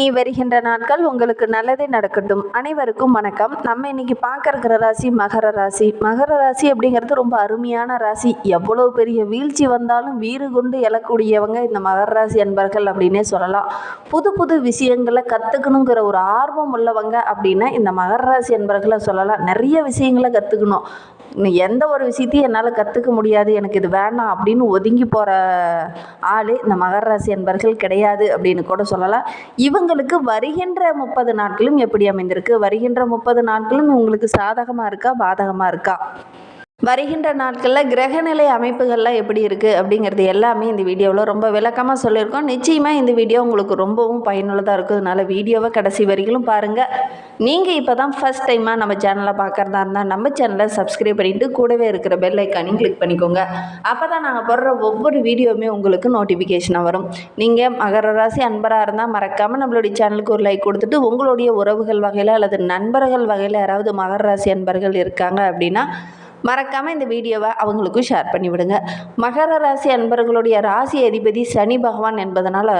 நீ வருகின்ற நாட்கள் உங்களுக்கு நல்லதே நடக்கட்டும். அனைவருக்கும் வணக்கம். நம்ம இன்னைக்கு பார்க்க இருக்கிற ராசி மகர ராசி. மகர ராசி அப்படிங்கிறது ரொம்ப அருமையான ராசி. எவ்வளோ பெரிய வீழ்ச்சி வந்தாலும் வீறு கொண்டு எழக்கூடியவங்க இந்த மகர ராசி அன்பர்கள் அப்படின்னே சொல்லலாம். புது புது விஷயங்களை கற்றுக்கணுங்கிற ஒரு ஆர்வம் உள்ளவங்க அப்படின்னா இந்த மகர ராசி அன்பர்களை சொல்லலாம். நிறைய விஷயங்களை கற்றுக்கணும் எந்த ஒரு விஷயத்தையும் என்னால் கற்றுக்க முடியாது எனக்கு இது வேணாம் அப்படின்னு ஒதுங்கி போகிற ஆள் இந்த மகர ராசி என்பர்கள் கிடையாது அப்படின்னு கூட சொல்லலாம். இவங்களுக்கு வருகின்ற முப்பது நாட்களும் எப்படி அமைந்திருக்கு? வருகின்ற முப்பது நாட்களும் உங்களுக்கு சாதகமாக இருக்கா பாதகமாக இருக்கா? வருகின்ற நாட்களில் கிரகநிலை அமைப்புகள்லாம் எப்படி இருக்குது அப்படிங்கிறது எல்லாமே இந்த வீடியோவில் ரொம்ப விளக்கமாக சொல்லியிருக்கோம். நிச்சயமாக இந்த வீடியோ உங்களுக்கு ரொம்பவும் பயனுள்ளதாக இருக்கும் அதனால் வீடியோவை கடைசி வரைக்கும் பாருங்கள் நீங்கள் இப்போ தான் ஃபஸ்ட் டைமாக நம்ம சேனலை பார்க்குறதா இருந்தால் நம்ம சேனலை சப்ஸ்கிரைப் பண்ணிவிட்டு கூடவே இருக்கிற பெல் ஐக்கானையும் கிளிக் பண்ணிக்கோங்க. அப்போ தான் நாங்கள் போடுற ஒவ்வொரு வீடியோவுமே உங்களுக்கு நோட்டிஃபிகேஷனாக வரும். நீங்கள் மகர ராசி அன்பராக இருந்தால் மறக்காமல் நம்மளுடைய சேனலுக்கு ஒரு லைக் கொடுத்துட்டு உங்களுடைய உறவுகள் வகையில் அல்லது நண்பர்கள் வகையில் யாராவது மகர ராசி அன்பர்கள் இருக்காங்க அப்படின்னா மறக்காமல் இந்த வீடியோவை அவங்களுக்கும் ஷேர் பண்ணிவிடுங்க. மகர ராசி அன்பர்களுடைய ராசி அதிபதி சனி பகவான் என்பதனால்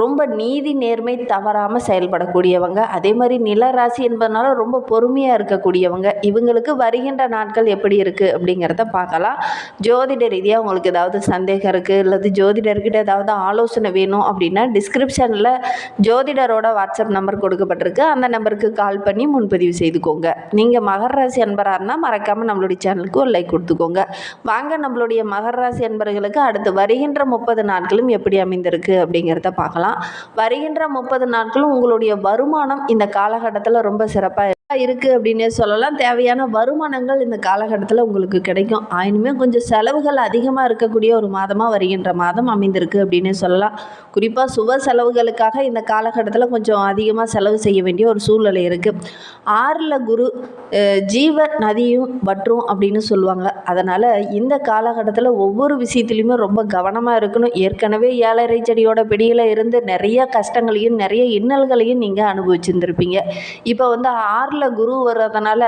ரொம்ப நீதி நேர்மை தவறாமல் செயல்படக்கூடியவங்க. அதே மாதிரி நில ராசி என்பதனால ரொம்ப பொறுமையாக இருக்கக்கூடியவங்க. இவங்களுக்கு வருகின்ற நாட்கள் எப்படி இருக்குது அப்படிங்கிறத பார்க்கலாம். ஜோதிட ரீதியாக உங்களுக்கு ஏதாவது சந்தேகம் இருக்குது அல்லது ஜோதிடர்கிட்ட ஏதாவது ஆலோசனை வேணும் அப்படின்னா டிஸ்கிரிப்ஷனில் ஜோதிடரோட வாட்ஸ்அப் நம்பர் கொடுக்கப்பட்டிருக்கு. அந்த நம்பருக்கு கால் பண்ணி முன்பதிவு செய்துக்கோங்க. நீங்கள் மகர ராசி அன்பராக இருந்தால் மறக்காமல் நம்மளுடைய சேனல் சேனலுக்கு ஒரு லைக் கொடுத்துக்கோங்க. வாங்க நம்மளுடைய மகர ராசி அன்பர்களுக்கு அடுத்து வருகின்ற முப்பது நாட்களும் எப்படி அமைந்திருக்கு அப்படிங்கிறத பார்க்கலாம். வருகின்ற முப்பது நாட்களும் உங்களுடைய வருமானம் இந்த காலகட்டத்தில் ரொம்ப சிறப்பாக இருக்குது அப்படின்னே சொல்லலாம். தேவையான வருமானங்கள் இந்த காலகட்டத்தில் உங்களுக்கு கிடைக்கும். ஆயினுமே கொஞ்சம் செலவுகள் அதிகமாக இருக்கக்கூடிய ஒரு மாதமாக வருகின்ற மாதம் அமைந்திருக்கு அப்படின்னே சொல்லலாம். குறிப்பாக சுப செலவுகளுக்காக இந்த காலகட்டத்தில் கொஞ்சம் அதிகமாக செலவு செய்ய வேண்டிய ஒரு சூழ்நிலை இருக்குது ஆறில் குரு ஜீவ நதியும் வற்றும் அப்படின்னு சொல்லுவாங்க. அதனால் இந்த காலகட்டத்தில் ஒவ்வொரு விஷயத்துலையுமே ரொம்ப கவனமாக இருக்கணும். ஏற்கனவே ஏழரை செடியோட பிடியில் இருந்து நிறைய கஷ்டங்களையும் நிறைய இன்னல்களையும் நீங்கள் அனுபவிச்சிருந்துருப்பீங்க. இப்போ வந்து ஆறில் ஆறில் குரு வர்றதுனால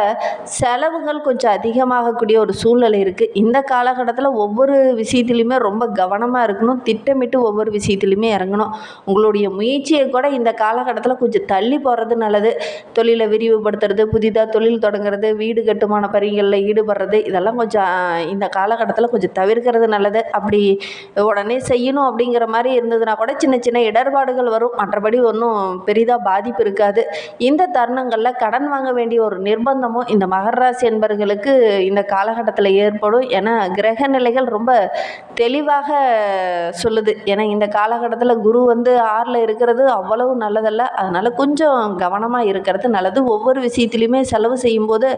செலவுகள் கொஞ்சம் அதிகமாகக்கூடிய ஒரு சூழ்நிலை இருக்குது இந்த காலகட்டத்தில் ஒவ்வொரு விஷயத்துலையுமே ரொம்ப கவனமாக இருக்கணும். திட்டமிட்டு ஒவ்வொரு விஷயத்துலையுமே இறங்கணும். உங்களுடைய முயற்சியை கூட இந்த காலகட்டத்தில் கொஞ்சம் தள்ளி போகிறது நல்லது. தொழிலை விரிவுபடுத்துறது புதிதாக தொழில் தொடங்குறது வீடு கட்டுமான பணிகளில் ஈடுபடுறது இதெல்லாம் கொஞ்சம் இந்த காலகட்டத்தில் கொஞ்சம் தவிர்க்கிறது நல்லது. அப்படி உடனே செய்யணும் அப்படிங்கிற மாதிரி இருந்ததுன்னா கூட சின்ன சின்ன இடர்பாடுகள் வரும். மற்றபடி ஒன்றும் பெரிதாக பாதிப்பு இருக்காது. இந்த தருணங்களில் கடன் வாங்க வாங்க வேண்டிய ஒரு நிர்பந்தமும் இந்த மகர ராசி என்பர்களுக்கு இந்த காலகட்டத்தில் ஏற்படும். ஏன்னா கிரக நிலைகள் ரொம்ப தெளிவாக சொல்லுது. ஏன்னா இந்த காலகட்டத்தில் குரு வந்து ஆறில் இருக்கிறது அவ்வளவு நல்லதல்ல. அதனால் கொஞ்சம் கவனமாக இருக்கிறது நல்லது. ஒவ்வொரு விஷயத்துலையுமே செலவு செய்யும்போது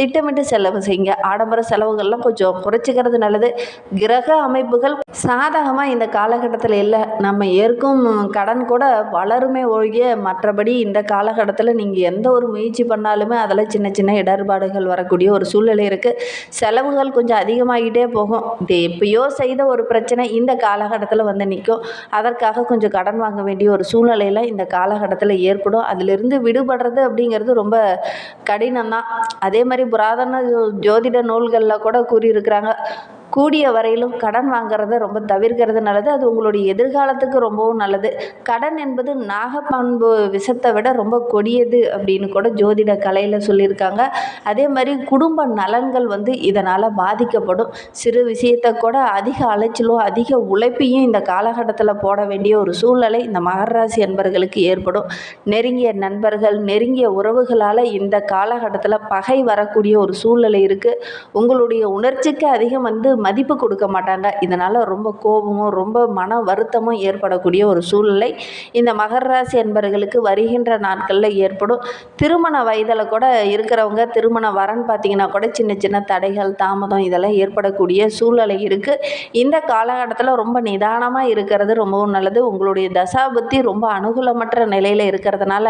திட்டமிட்டு செலவு செய்யுங்க. ஆடம்பர செலவுகள்லாம் கொஞ்சம் குறைச்சிக்கிறது நல்லது. கிரக அமைப்புகள் சாதகமாக இந்த காலகட்டத்தில் இல்லை. நம்ம ஏற்கும் கடன் கூட வளருமே ஒழிய மற்றபடி இந்த காலகட்டத்தில் நீங்கள் எந்த ஒரு முயற்சி பண்ண சொன்னாலுமே அதில் சின்ன சின்ன இடர்பாடுகள் வரக்கூடிய ஒரு சூழ்நிலை இருக்குது செலவுகள் கொஞ்சம் அதிகமாகிட்டே போகும். இது எப்பயோ செய்த ஒரு பிரச்சனை இந்த காலகட்டத்தில் வந்து நிற்கும். அதற்காக கொஞ்சம் கடன் வாங்க வேண்டிய ஒரு சூழ்நிலையில் இந்த காலகட்டத்தில் ஏற்படும். அதிலிருந்து விடுபடுறது அப்படிங்கிறது ரொம்ப கடினம் தான் அதே மாதிரி புராதன ஜோதிட நூல்களில் கூட கூறியிருக்கிறாங்க. கூடிய வரையிலும் கடன் வாங்குறத ரொம்ப தவிர்க்கிறது நல்லது. அது உங்களுடைய எதிர்காலத்துக்கு ரொம்பவும் நல்லது. கடன் என்பது நாகப்பான்பு விஷத்தை விட ரொம்ப கொடியது அப்படின்னு கூட ஜோதிட கலையில் சொல்லியிருக்காங்க. அதே மாதிரி குடும்ப நலன்கள் வந்து இதனால் பாதிக்கப்படும். சிறு விஷயத்தை கூட அதிக அலைச்சலும் அதிக உழைப்பையும் இந்த காலகட்டத்தில் போட வேண்டிய ஒரு சூழ்நிலை இந்த மகராசி அன்பர்களுக்கு ஏற்படும். நெருங்கிய நண்பர்கள் நெருங்கிய உறவுகளால் இந்த காலகட்டத்தில் பகை வரக்கூடிய ஒரு சூழ்நிலை இருக்குது உங்களுடைய உணர்ச்சிக்கு அதிகம் வந்து மதிப்பு கொடுக்க மாட்டாங்க. இதனால் ரொம்ப கோபமும் ரொம்ப மன வருத்தமும் ஏற்படக்கூடிய ஒரு சூழ்நிலை. இந்த மகர ராசி என்பர்களுக்கு வருகின்ற நாட்களில் ஏற்படும். திருமண வயதில் கூட இருக்கிறவங்க திருமண வரன் பார்த்திங்கன்னா கூட சின்ன சின்ன தடைகள் தாமதம் இதெல்லாம் ஏற்படக்கூடிய சூழ்நிலை இருக்குது இந்த காலகட்டத்தில் ரொம்ப நிதானமாக இருக்கிறது ரொம்பவும் நல்லது. உங்களுடைய தசாபுத்தி ரொம்ப அனுகூலமற்ற நிலையில் இருக்கிறதுனால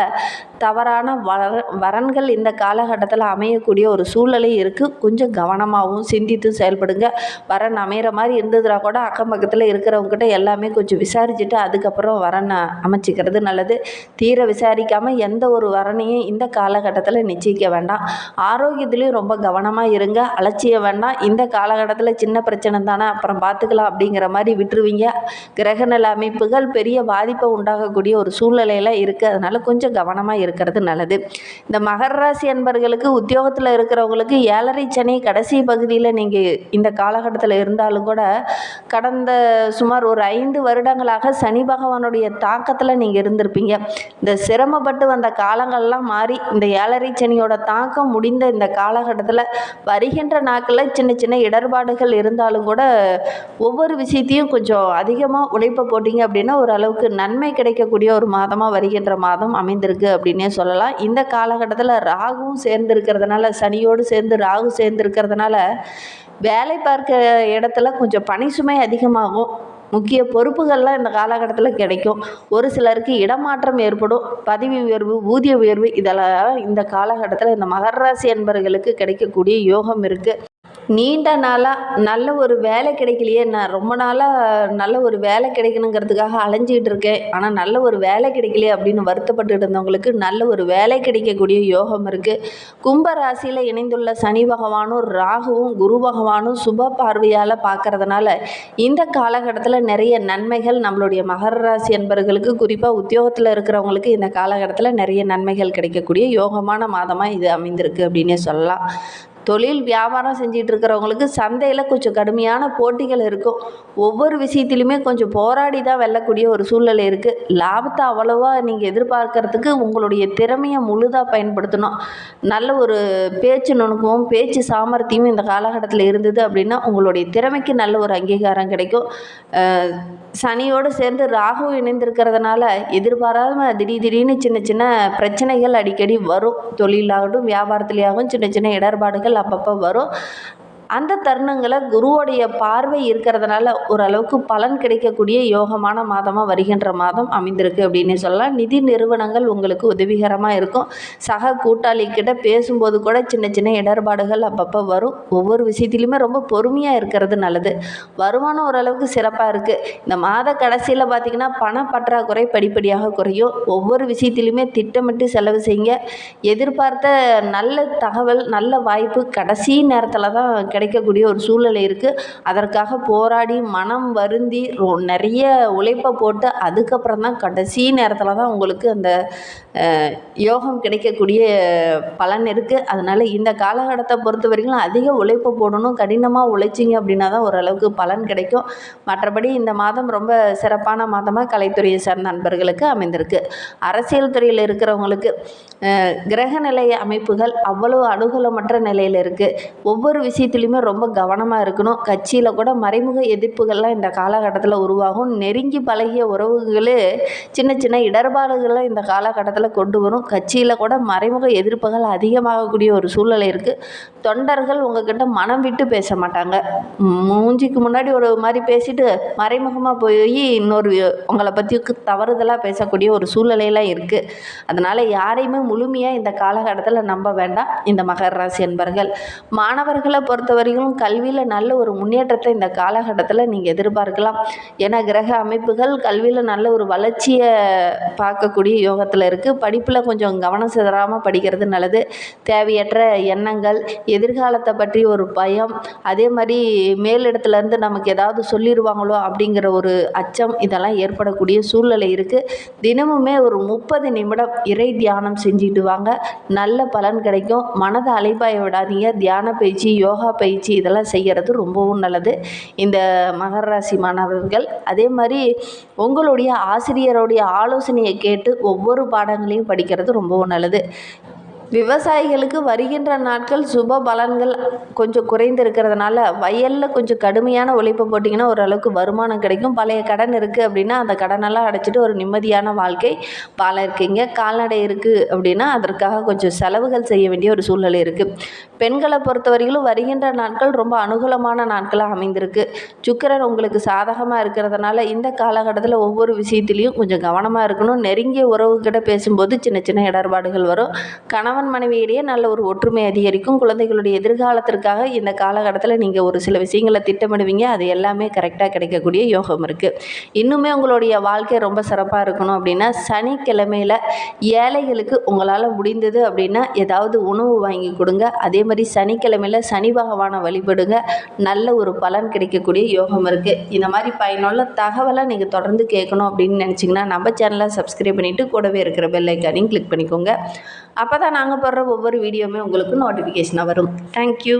தவறான வர வரன்கள் இந்த காலகட்டத்தில் அமையக்கூடிய ஒரு சூழ்நிலை இருக்குது கொஞ்சம் கவனமாகவும் சிந்தித்து செயல்படுங்க. வரன் அமையிற மாதிரி இருந்ததுனா கூட அக்கம் பக்கத்தில் இருக்கிறவங்ககிட்ட எல்லாமே கொஞ்சம் விசாரிச்சுட்டு அதுக்கப்புறம் வரனை அமைச்சிக்கிறது நல்லது. தீர விசாரிக்காமல் எந்த ஒரு வரனையும் இந்த காலகட்டத்தில் நிச்சயிக்க வேண்டாம். ஆரோக்கியத்துலேயும் ரொம்ப கவனமாக இருங்க. அலட்சியம் வேண்டாம். இந்த காலகட்டத்தில் சின்ன பிரச்சனை தானே அப்புறம் பார்த்துக்கலாம் அப்படிங்கிற மாதிரி விட்டுருவீங்க. கிரக நில அமைப்புகள் பெரிய பாதிப்பை உண்டாகக்கூடிய ஒரு சூழ்நிலையில் இருக்குது அதனால் கொஞ்சம் கவனமாக இருக்கிறது நல்லது. இந்த மகர ராசி அன்பர்களுக்கு உத்தியோகத்தில் இருக்கிறவங்களுக்கு ஏழரை சனி கடைசி பகுதியில் நீங்கள் இந்த காலகட்டத்தில் இருந்தாலும் கூட கடந்த சுமார் ஒரு ஐந்து வருடங்களாக சனி பகவானுடைய தாக்கத்தில் நீங்கள் இருந்திருப்பீங்க. இந்த சிரமப்பட்டு வந்த காலங்கள்லாம் மாறி இந்த ஏழரை சனியோட தாக்கம் முடிந்த இந்த காலகட்டத்தில் வருகின்ற நாட்களில் சின்ன சின்ன இடர்பாடுகள் இருந்தாலும் கூட ஒவ்வொரு விஷயத்தையும் கொஞ்சம் அதிகமாக உழைப்பை போட்டிங்க அப்படின்னா ஓரளவுக்கு நன்மை கிடைக்கக்கூடிய ஒரு மாதமாக வருகின்ற மாதம் அமைந்திருக்கு அப்படின்னே சொல்லலாம். இந்த காலகட்டத்தில் ராகுவும் சேர்ந்து இருக்கிறதுனால சனியோடு சேர்ந்து ராகு சேர்ந்து இருக்கிறதுனால வேலை பார்க்க இடத்துல கொஞ்சம் பணி சுமை அதிகமாகும். முக்கிய பொறுப்புகள்லாம் இந்த காலகட்டத்தில் கிடைக்கும். ஒரு சிலருக்கு இடமாற்றம் ஏற்படும். பதவி உயர்வு ஊதிய உயர்வு இதெல்லாம் இந்த காலகட்டத்தில் இந்த மகர ராசி என்பவர்களுக்கு கிடைக்கக்கூடிய யோகம் இருக்குது நீண்ட நாளாக நல்ல ஒரு வேலை கிடைக்கலையே. நான் ரொம்ப நாளாக நல்ல ஒரு வேலை கிடைக்கணுங்கிறதுக்காக அலைஞ்சிக்கிட்டு இருக்கேன். ஆனால் நல்ல ஒரு வேலை கிடைக்கலையே அப்படின்னு வருத்தப்பட்டு இருந்தவங்களுக்கு நல்ல ஒரு வேலை கிடைக்கக்கூடிய யோகம் இருக்குது கும்ப ராசியில் இணைந்துள்ள சனி பகவானும் ராகுவும் குரு பகவானும் சுப பார்வையால் பார்க்கறதுனால இந்த காலகட்டத்தில் நிறைய நன்மைகள் நம்மளுடைய மகர ராசி என்பர்களுக்கு குறிப்பாக உத்தியோகத்தில் இருக்கிறவங்களுக்கு இந்த காலகட்டத்தில் நிறைய நன்மைகள் கிடைக்கக்கூடிய யோகமான மாதமாக இது அமைந்திருக்கு அப்படின்னே சொல்லலாம். தொழில் வியாபாரம் செஞ்சிட்டு இருக்கிறவங்களுக்கு சந்தையில் கொஞ்சம் கடுமையான போட்டிகள் இருக்கும். ஒவ்வொரு விஷயத்திலுமே கொஞ்சம் போராடி தான் வெல்லக்கூடிய ஒரு சூழ்நிலை இருக்குது லாபத்தை அவ்வளோவா நீங்கள் எதிர்பார்க்கறதுக்கு உங்களுடைய திறமையை முழுதாக பயன்படுத்தணும். நல்ல ஒரு பேச்சு நுணுக்கமும் பேச்சு சாமர்த்தியமும் இந்த காலகட்டத்தில் இருந்தது அப்படின்னா உங்களுடைய திறமைக்கு நல்ல ஒரு அங்கீகாரம் கிடைக்கும். சனியோடு சேர்ந்து ராகு இணைந்திருக்கிறதுனால எதிர்பாராம திடீர் திடீர்னு சின்ன சின்ன பிரச்சனைகள் அடிக்கடி வரும். தொழிலாகட்டும் வியாபாரத்துலேயாகவும் சின்ன சின்ன இடர்பாடுகள் அப்பப்போ வரும். அந்த தருணங்களை குருவோடைய பார்வை இருக்கிறதுனால ஓரளவுக்கு பலன் கிடைக்கக்கூடிய யோகமான மாதமாக வருகின்ற மாதம் அமைந்திருக்கு அப்படின்னு சொல்லலாம். நிதி நிறுவனங்கள் உங்களுக்கு உதவிகரமாக இருக்கும். சக கூட்டாளிக்கிட்ட பேசும்போது கூட சின்ன சின்ன இடர்பாடுகள் அப்பப்போ வரும். ஒவ்வொரு விஷயத்துலையுமே ரொம்ப பொறுமையாக இருக்கிறது நல்லது. வருமானம் ஓரளவுக்கு சிறப்பாக இருக்குது இந்த மாத கடைசியில் பார்த்திங்கன்னா பண பற்றாக்குறை படிப்படியாக குறையும். ஒவ்வொரு விஷயத்திலையுமே திட்டமிட்டு செலவு செய்யுங்க. எதிர்பார்த்த நல்ல தகவல் நல்ல வாய்ப்பு கடைசி நேரத்தில் தான் கிடை கிடைக்கக்கூடிய ஒரு சூழ்நிலை இருக்குது அதற்காக போராடி மனம் வருந்தி நிறைய உழைப்பை போட்டு அதுக்கப்புறம் தான் கடைசி நேரத்தில் தான் உங்களுக்கு அந்த யோகம் கிடைக்கக்கூடிய பலன் இருக்குது அதனால் இந்த காலகட்டத்தை பொறுத்த வரைக்கும் அதிக உழைப்பை போடணும். கடினமாக உழைச்சிங்க அப்படின்னா தான் ஓரளவுக்கு பலன் கிடைக்கும். மற்றபடி இந்த மாதம் ரொம்ப சிறப்பான மாதமாக கலைத்துறையை சார்ந்த நண்பர்களுக்கு அமைந்திருக்கு. அரசியல் துறையில் இருக்கிறவங்களுக்கு கிரகநிலை அமைப்புகள் அவ்வளவு அனுகூலமற்ற நிலையில் இருக்குது ஒவ்வொரு விஷயத்திலும் விஷயத்துலையுமே ரொம்ப கவனமாக இருக்கணும். கட்சியில் கூட மறைமுக எதிர்ப்புகள்லாம் இந்த காலகட்டத்தில் உருவாகும். நெருங்கி பழகிய உறவுகளே சின்ன சின்ன இடர்பாடுகளை இந்த காலகட்டத்தில் கொண்டு வரும். கட்சியில் கூட மறைமுக எதிர்ப்புகள் அதிகமாகக்கூடிய ஒரு சூழ்நிலை இருக்குது தொண்டர்கள் உங்ககிட்ட மனம் விட்டு பேச மாட்டாங்க. மூஞ்சிக்கு முன்னாடி ஒரு மாதிரி பேசிட்டு மறைமுகமாக போய் இன்னொரு உங்களை பற்றி தவறுதலாக பேசக்கூடிய ஒரு சூழ்நிலையெல்லாம் இருக்குது அதனால் யாரையுமே முழுமையாக இந்த காலகட்டத்தில் நம்ப வேண்டாம். இந்த மகர ராசி என்பர்கள் மாணவர்களை பொறுத்த பொறுத்தவரைக்கும் கல்வியில் நல்ல ஒரு முன்னேற்றத்தை இந்த காலகட்டத்தில் நீங்கள் எதிர்பார்க்கலாம். ஏன்னா கிரக அமைப்புகள் கல்வியில் நல்ல ஒரு வளர்ச்சியை பார்க்கக்கூடிய யோகத்தில் இருக்குது படிப்பில் கொஞ்சம் கவனம் சிதறாமல் படிக்கிறது நல்லது. தேவையற்ற எண்ணங்கள் எதிர்காலத்தை பற்றி ஒரு பயம் அதே மாதிரி மேலிடத்துலேருந்து நமக்கு ஏதாவது சொல்லிடுவாங்களோ அப்படிங்கிற ஒரு அச்சம் இதெல்லாம் ஏற்படக்கூடிய சூழ்நிலை இருக்குது தினமுமே ஒரு முப்பது நிமிடம் இறை தியானம் செஞ்சுட்டு வாங்க. நல்ல பலன் கிடைக்கும். மனதை அலைபாய விடாதீங்க. தியான பயிற்சி யோகா பயிற்சி பயிற்சி இதெல்லாம் செய்கிறது ரொம்பவும் நல்லது. இந்த மகர ராசி மாணவர்கள் அதே மாதிரி உங்களுடைய ஆசிரியருடைய ஆலோசனையை கேட்டு ஒவ்வொரு பாடங்களையும் படிக்கிறது ரொம்பவும் நல்லது. விவசாயிகளுக்கு வருகின்ற நாட்கள் சுப பலன்கள் கொஞ்சம் குறைந்து இருக்கிறதுனால வயலில் கொஞ்சம் கடுமையான உழைப்பு போட்டிங்கன்னா ஓரளவுக்கு வருமானம் கிடைக்கும். பழைய கடன் இருக்குது அப்படின்னா அந்த கடனெல்லாம் அடைச்சிட்டு ஒரு நிம்மதியான வாழ்க்கை வாழ இருக்கீங்க கால்நடை இருக்குது அப்படின்னா அதற்காக கொஞ்சம் செலவுகள் செய்ய வேண்டிய ஒரு சூழ்நிலை இருக்குது பெண்களை பொறுத்தவரையிலும் வருகின்ற நாட்கள் ரொம்ப அனுகூலமான நாட்களாக அமைந்திருக்கு. சுக்கிரன் உங்களுக்கு சாதகமாக இருக்கிறதுனால இந்த காலகட்டத்தில் ஒவ்வொரு விஷயத்துலையும் கொஞ்சம் கவனமாக இருக்கணும். நெருங்கிய உறவுகிட்ட பேசும்போது சின்ன சின்ன இடர்பாடுகள் வரும். கணவன் கணவன் மனைவியிடையே நல்ல ஒரு ஒற்றுமை அதிகரிக்கும். குழந்தைகளுடைய எதிர்காலத்திற்காக இந்த காலகட்டத்தில் நீங்கள் ஒரு சில விஷயங்களை திட்டமிடுவீங்க. அது எல்லாமே கரெக்டாக கிடைக்கக்கூடிய யோகம் இருக்குது இன்னுமே உங்களுடைய வாழ்க்கை ரொம்ப சிறப்பாக இருக்கணும் அப்படின்னா சனிக்கிழமையில் ஏழைகளுக்கு உங்களால் முடிந்தது அப்படின்னா ஏதாவது உணவு வாங்கி கொடுங்க. அதே மாதிரி சனிக்கிழமையில் சனி பகவானை வழிபடுங்க. நல்ல ஒரு பலன் கிடைக்கக்கூடிய யோகம் இருக்குது இந்த மாதிரி பயனுள்ள தகவலை நீங்கள் தொடர்ந்து கேட்கணும் அப்படின்னு நினச்சிங்கன்னா நம்ம சேனலை சப்ஸ்கிரைப் பண்ணிவிட்டு கூடவே இருக்கிற பெல் ஐக்கானையும் கிளிக் பண்ணிக்கோங்க. அப்போ தான் நாங்கள் போடுற ஒவ்வொரு வீடியோவுமே உங்களுக்கு நோட்டிஃபிகேஷனாக வரும். தேங்க்யூ